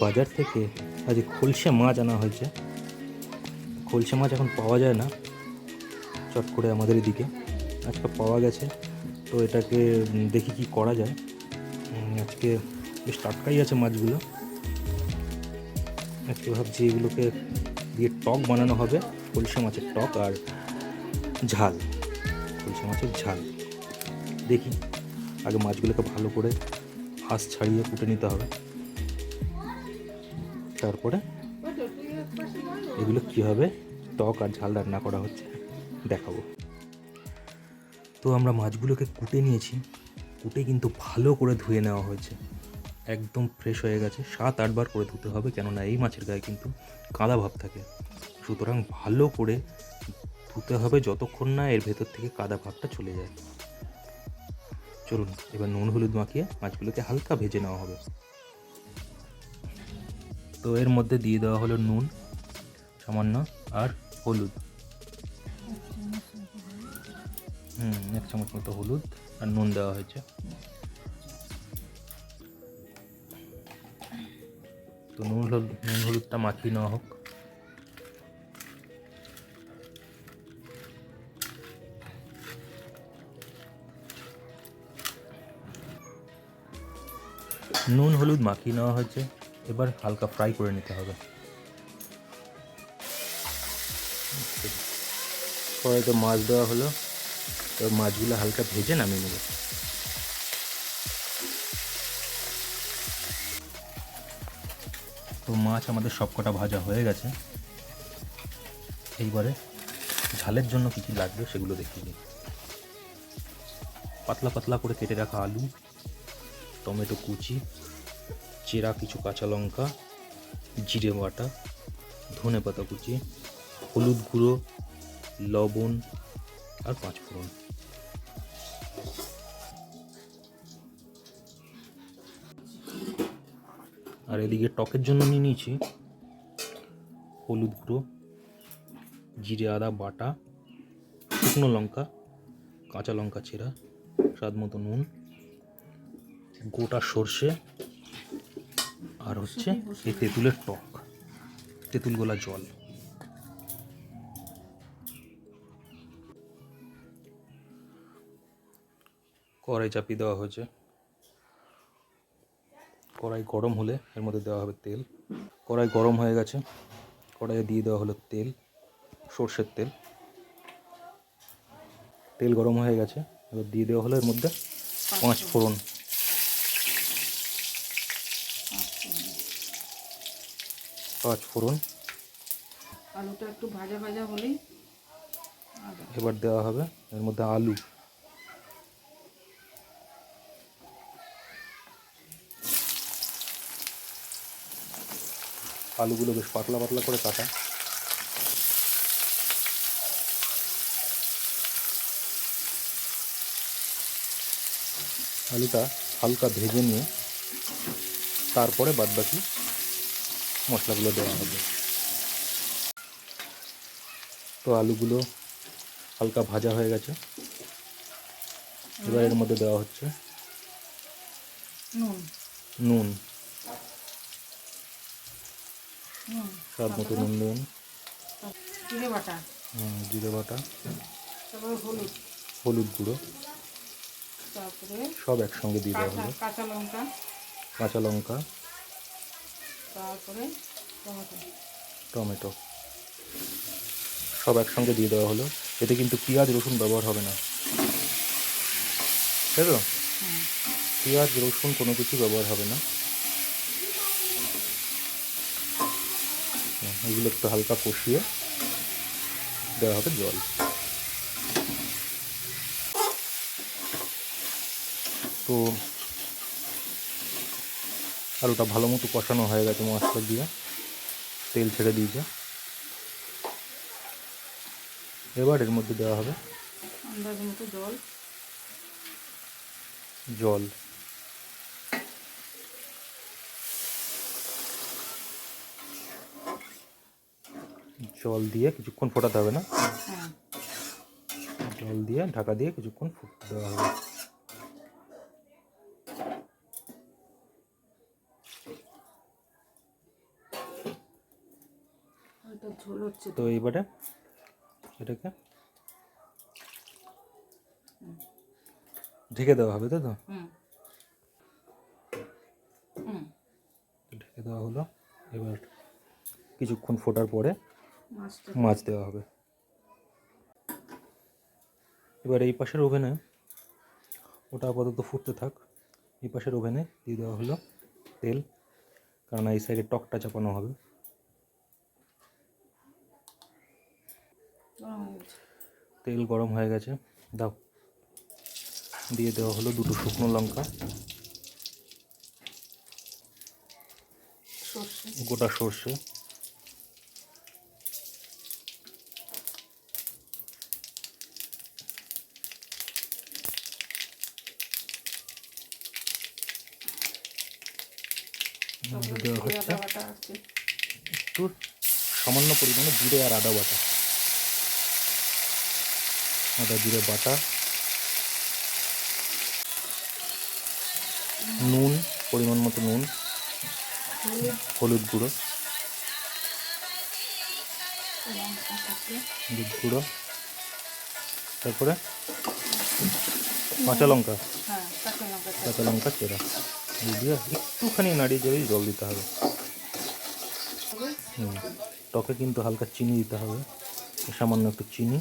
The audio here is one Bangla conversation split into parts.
বাজার থেকে আজ খলসে মাছ আনা হয়েছে। খলসে মাছ এখন পাওয়া যায় না। চট করে আমাদের এদিকে। আজকে পাওয়া গেছে। তো এটাকে দেখি কি করা যায়। আজকে বেশ টাটকাই আছে মাছগুলো। আজকে ভাবছি এগুলোকে দিয়ে টক বানানো হবে। খলসে মাছের টক আর ঝাল। খলসে মাছের ঝাল। দেখি। আগে মাছগুলোকে ভালো করে আঁশ ছাড়িয়ে কুটে নিতে হবে। তারপরে এগুলো কীভাবে টক আর ঝাল রান্না করা হচ্ছে। দেখাবো। তো আমরা মাছগুলোকে কুটে নিয়েছি। কুটে কিন্তু ভালো করে ধুয়ে নেওয়া হয়েছে। একদম ফ্রেশ হয়ে গেছে। সাত আটবার করে ধুতে হবে, কেননা এই মাছের গায়ে কিন্তু কাদা ভাব থাকে। সুতরাং ভালো করে ধুতে হবে যতক্ষণ না এর ভেতর থেকে কাদা ভাবটা চলে যায়। চলুন, এবার নুন হলুদ মাখিয়ে মাছগুলোকে হালকা ভেজে নেওয়া হবে। তো এর মধ্যে দিয়ে দেওয়া হলো নুন, সামান্য, আর হলুদ। হুম, এক চামচ মতো হলুদ আর নুন দেওয়া হয়েছে। তো নুন হলুদ নুন হলুদটা মাখিয়ে নেওয়া হোক। নুন হলুদ মাখিয়ে নেওয়া হয়েছে। এবার হালকা ফ্রাই করে নিতে হবে। কড়াইতে মাছ দেওয়া হলো, এবার মাছগুলো হালকা ভেজে নামিয়ে নেব। তো মাছ আমাদের সব কটা ভাজা হয়ে গেছে। এইবারে ঝালের জন্য কী কী লাগবে সেগুলো দেখিয়ে দিই। পাতলা পাতলা করে কেটে রাখা আলু, টমেটো কুচি চেরা কিছু কাঁচা লঙ্কা, জিরে বাটা, ধনে পাতা কুচি, হলুদ গুঁড়ো, লবণ আর পাঁচ ফোড়ন। আর এদিকে টকের জন্য নিয়ে নিয়েছি হলুদ গুঁড়ো, জিরে আদা বাটা, শুকনো লঙ্কা, কাঁচা লঙ্কা চেরা, স্বাদ মতো নুন, গোটা সর্ষে হচ্ছে এই তেঁতুলের টক, তেঁতুল গোলা জল। কড়াই চাপিয়ে দেওয়া হয়েছে। কড়াই গরম হলে এর মধ্যে দেওয়া হবে তেল। কড়াই গরম হয়ে গেছে। কড়াইয়ে দিয়ে দেওয়া হলো তেল, সর্ষের তেল। তেল গরম হয়ে গেছে। এবার দিয়ে দেওয়া হলো এর মধ্যে পাঁচ ফোড়ন। পাঁচ ফোড়ন। আলুটা একটু ভাজা ভাজা হলেই এবার দেওয়া হবে এর মধ্যে আলু। আলুগুলো বেশ পাতলা পাতলা করে কাটা। আলুটা হালকা ভেজে নিয়ে তারপরে বাদবাকি মশলাগুলো দেওয়া হবে। তো আলুগুলো হালকা ভাজা হয়ে গেছে। এবার এর মধ্যে দেওয়া হচ্ছে নুন। স্বাদ মতো নুন দেবেন। জিরে বাটা। হুম, জিরে বাটা। হলুদ। হলুদ গুঁড়ো। তারপরে সব একসঙ্গে দিয়ে দেওয়া হলো কাঁচা লঙ্কা। কাঁচা লঙ্কা। তারপরে টমেটো। সব একসঙ্গে দিয়ে দেওয়া হলো। এতে কিন্তু পেঁয়াজ, রসুন ব্যবহার হবে না। তাই তো? পেঁয়াজ, রসুন কোনো কিছু ব্যবহার হবে না। এগুলো একটু হালকা কষিয়ে দেওয়া হবে জল। তো আলুটা ভালো মতো কষানো হয়ে গেছে মশলা দিয়ে। তেল ছেড়ে দিয়েছে। এবার এর মধ্যে দেওয়া হবে আন্দাজ মতো জল। জল। জল দিয়ে কিছুক্ষণ ফোটাতে হবে না। হ্যাঁ। জল দিয়ে ঢাকা দিয়ে কিছুক্ষণ ফুটতে দেওয়া হবে এটা ঝোল হচ্ছে তো এইবারে এটাকে ঢেকে দেওয়া হবে তাই তো? ঢেকে দেওয়া হলো। এবার কিছুক্ষণ ফোটার পরে মাছ দেওয়া হবে। এবার এই পাশের ওভেনে ওটা আপাতত ফুটতে থাক। এই পাশের ওভেনে দিয়ে দেওয়া হলো তেল কারণ এই সাইডে টকটা চাপানো হবে গরম হয়ে গেছে তেল গরম হয়ে গেছে। দাও। দিয়ে দেওয়া হলো দুটো শুকনো লঙ্কা। গোটা সর্ষে। দেওয়া হচ্ছে একটু সামান্য পরিমাণে জিরে আর আদা বাটা। আদা, জিরে, বাটা, নুন, পরিমাণ মতো নুন, হলুদ গুঁড়ো হলুদ গুঁড়ো, তারপরে কাঁচা লঙ্কা কাঁচা লঙ্কা, চেরা দিয়ে একটুখানি নাড়িয়ে চাড়িয়ে জল দিতে হবে। টকে কিন্তু হালকা চিনি দিতে হবে, সামান্য একটু চিনি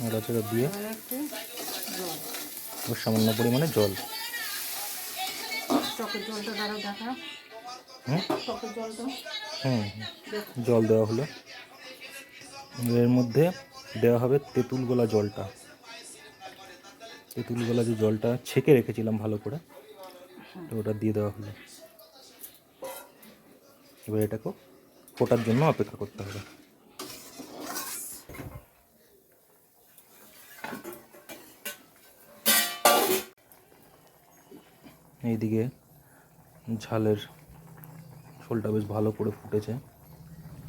নাড়াচাড়া দিয়ে। জল। সামান্য পরিমাণে জল। হুম? হুম। জল দেওয়া হলো। এর মধ্যে দেওয়া হবে তেঁতুল গোলা জলটা। তেঁতুল গোলা যে জলটা ছেঁকে রেখেছিলাম ভালো করে তো ওটা দিয়ে দেওয়া হলো। এবার এটাকেও ফোটার জন্য অপেক্ষা করতে হবে। এইদিকে ঝালের ঝোলটা বেশ ভালো করে ফুটেছে।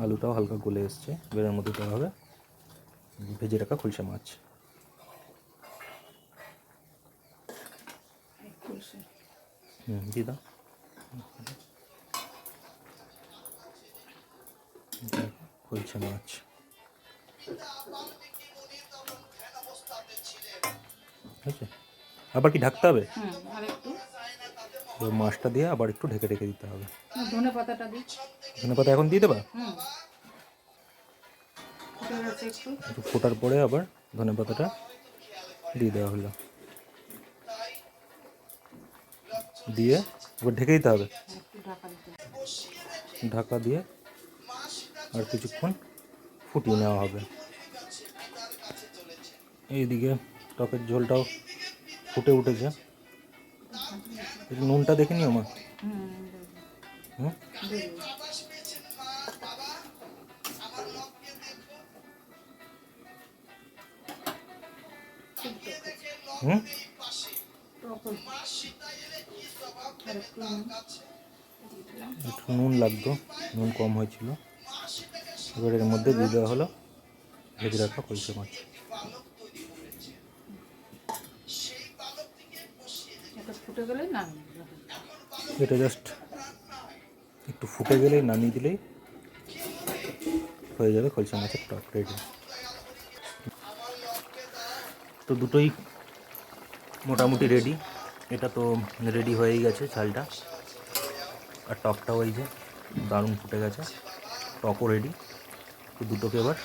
আলুটাও হালকা গলে এসছে। এর মধ্যে দেওয়া হবে ভেজে রাখা খুলসা মাছ। সর্ষে হুম দিয়ে দাও মাছ। হয়েছে আবার কি ঢাকতে হবে? এবার মাছটা দিয়ে আবার একটু ঢেকে ঢেকে দিতে হবে। ধনে পাতাটা দিই। ধনে পাতা এখন দিয়ে দেবা? একটু। ফোটার পরে আবার ধনে পাতাটা দিয়ে দেওয়া হলো। দিয়ে এবার ঢেকে ঢাকা দিতে হবে। ঢাকা দিয়ে আর কিছুক্ষণ ফুটিয়ে নেওয়া হবে। এইদিকে টকের ঝোলটাও ফুটে উঠেছে। নুনটা দেখে নিও মা। হুম? হুম? একটু নুন লাগতো, নুন কম হয়েছিল। এবার এর মধ্যে দিয়ে দেওয়া হলো। ভেজে রাখা কলসে মাছ এটা জাস্ট একটু ফুটে গেলেই নামিয়ে দিলেই হয়ে যাবে খলসা মাছের টক রেডি তো দুটোই মোটামুটি রেডি এটা তো রেডি হয়েই গেছে চালটা আর টকটাও এই যে দারুণ ফুটে গেছে টকও রেডি তো দুটোকে এবার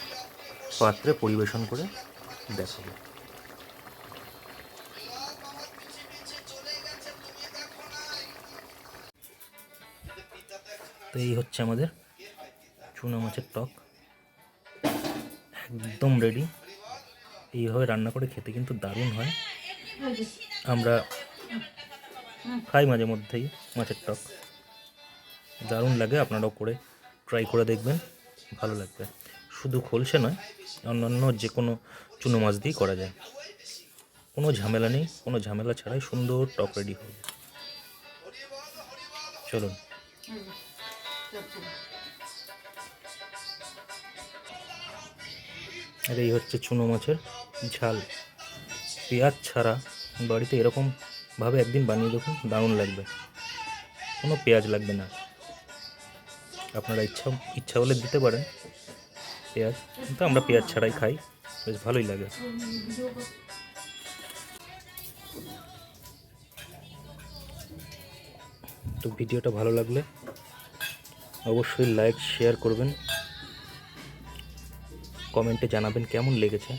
পাত্রে পরিবেশন করে দেখাবো। তো এই হচ্ছে আমাদের চুনা মাছের টক। একদম রেডি এইভাবে রান্না করে খেতে কিন্তু দারুণ হয়। আমরা খাই মাঝে মধ্যেই মাছের টক। দারুণ লাগে, আপনারাও করে ট্রাই করে দেখবেন। ভালো লাগবে। শুধু খোলসে নয়, অন্যান্য যে কোনো চুনো মাছ দিয়েই করা যায়। কোনো ঝামেলা নেই, কোনো ঝামেলা ছাড়াই সুন্দর টক রেডি হবে। চলুন। আর এই হচ্ছে চুনো মাছের ঝাল। পেঁয়াজ ছাড়া বাড়িতে এরকম ভাবে একদিন বানিয়ে দেখুন, দারুণ লাগবে। কোনো পেঁয়াজ লাগবে না। আপনারা ইচ্ছা ইচ্ছা হলে দিতে পারেন। পেঁয়াজ। কিন্তু আমরা পেঁয়াজ ছাড়াই খাই, বেশ ভালোই লাগে। তো ভিডিওটা ভালো লাগলে অবশ্যই লাইক, শেয়ার করবেন। কমেন্টে জানাবেন কেমন লেগেছে।